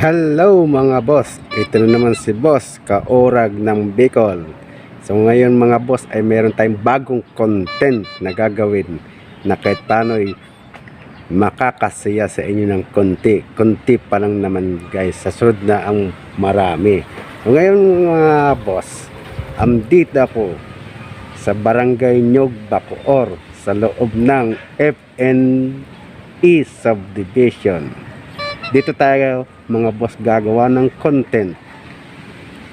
Hello mga boss, ito na naman si boss, kaorag ng Bicol. So ngayon mga boss ay meron tayong bagong content na gagawin na kahit paano'y makakasaya sa inyo ng konti. Konti pa lang naman guys, sa sunod na ang marami. So ngayon mga boss, andito ako sa Barangay Nyog Bacoor sa loob ng FNE Subdivision dito tayo mga boss gagawa ng content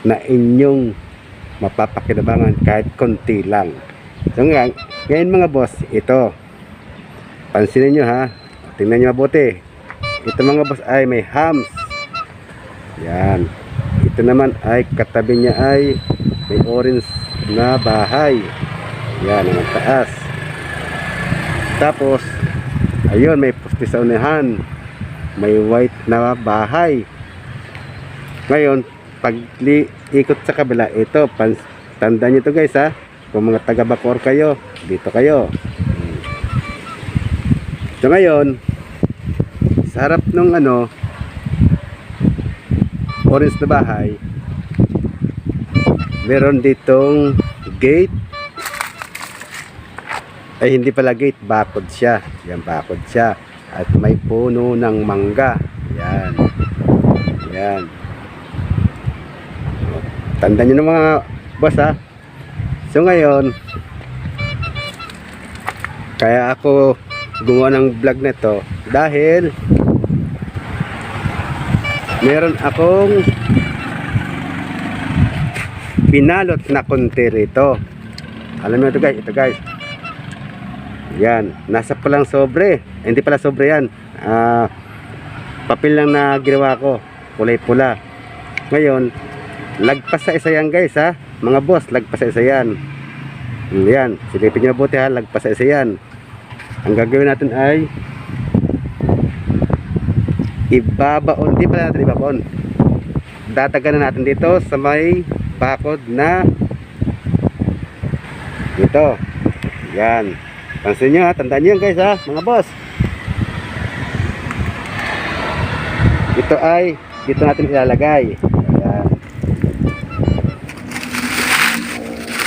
na inyong mapapakinabangan kahit konti lang. So nga, ngayon mga boss, ito. Pansinin nyo ha. Tingnan nyo mabuti. Ito mga boss ay may hams. Yan. Ito naman ay katabi niya ay may orange na bahay. Yan, ang taas. Tapos, ayun, may pusti sa unahan may white na bahay. Ngayon, pag ikot sa kabila, ito, pans, tandaan nyo ito guys ha. Kung mga taga Bacoor kayo, dito kayo. So ngayon, sa harap ng ano, orange na bahay, meron ditong gate. Ay, hindi pala gate, bakod siya. Yan, bakod siya at may puno ng mangga. Yan. Yan. Tandaan nyo ng mga boss ha. So ngayon, kaya ako gumawa ng vlog na to dahil meron akong binalot na konti rito. Alam mo ito guys, ito guys. Yan, nasa palang sobre. Eh, Hindi pala sobre yan. Ah, papel lang na ginawa ko. Kulay pula. Ngayon, lagpas sa isa yan guys ha. Mga boss, lagpas sa isa yan. Mm, Yan, silipin nyo mabuti ha. Lagpas sa isa yan. Ang gagawin natin ay ibabaon. Hindi pala natin ibabaon. Datagan na natin dito sa may bakod na ito. Yan. Pansin nyo ha, tandaan nyo yan guys ha, mga boss. Ito ay, dito natin ilalagay. Ayan.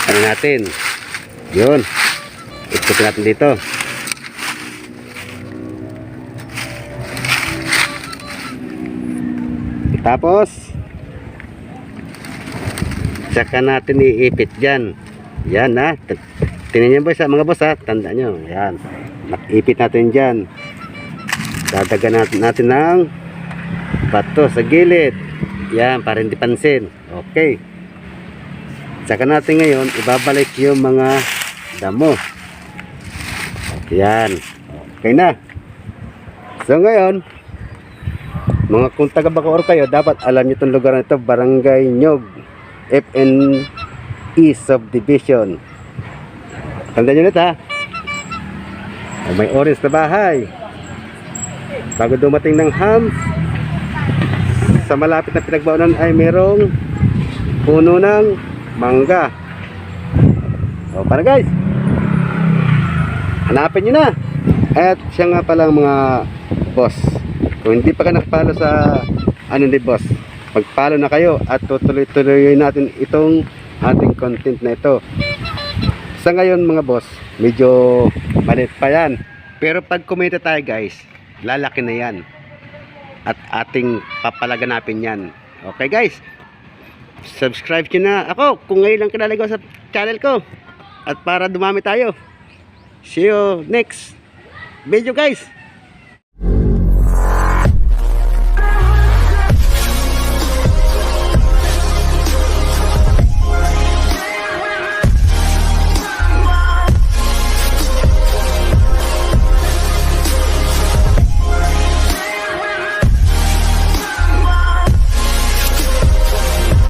Ano natin? Yun. Ikutin natin dito. Tapos, saka natin iipit dyan. Yan ha. Tingnan nyo boss ha, mga boss ha. Tandaan nyo. Yan. Nakipit natin dyan. Dadagan natin, ng bato sa gilid. Yan, para hindi pansin. Okay. Saka natin ngayon, ibabalik yung mga damo. Yan. Okay na. So ngayon, mga kung taga Bacoor kayo, dapat alam nyo itong lugar na ito, Barangay Nyog, FNE Subdivision. Tandaan nyo ulit ha. May orange na bahay. Bago dumating ng hams, sa malapit na pinagbaunan ay merong puno ng mangga. O, para guys. Hanapin nyo na. At siya nga pala mga boss. Kung hindi pa ka nakapalo sa ano ni boss, pagpalo na kayo at tutuloy-tuloy natin itong ating content na ito. Sa ngayon mga boss, medyo maliit pa yan. Pero pag kumita tayo guys, lalaki na yan. At ating papalaganapin yan. Okay guys? Subscribe nyo na ako kung ngayon lang kinalagaw sa channel ko. At para dumami tayo. See you next video guys.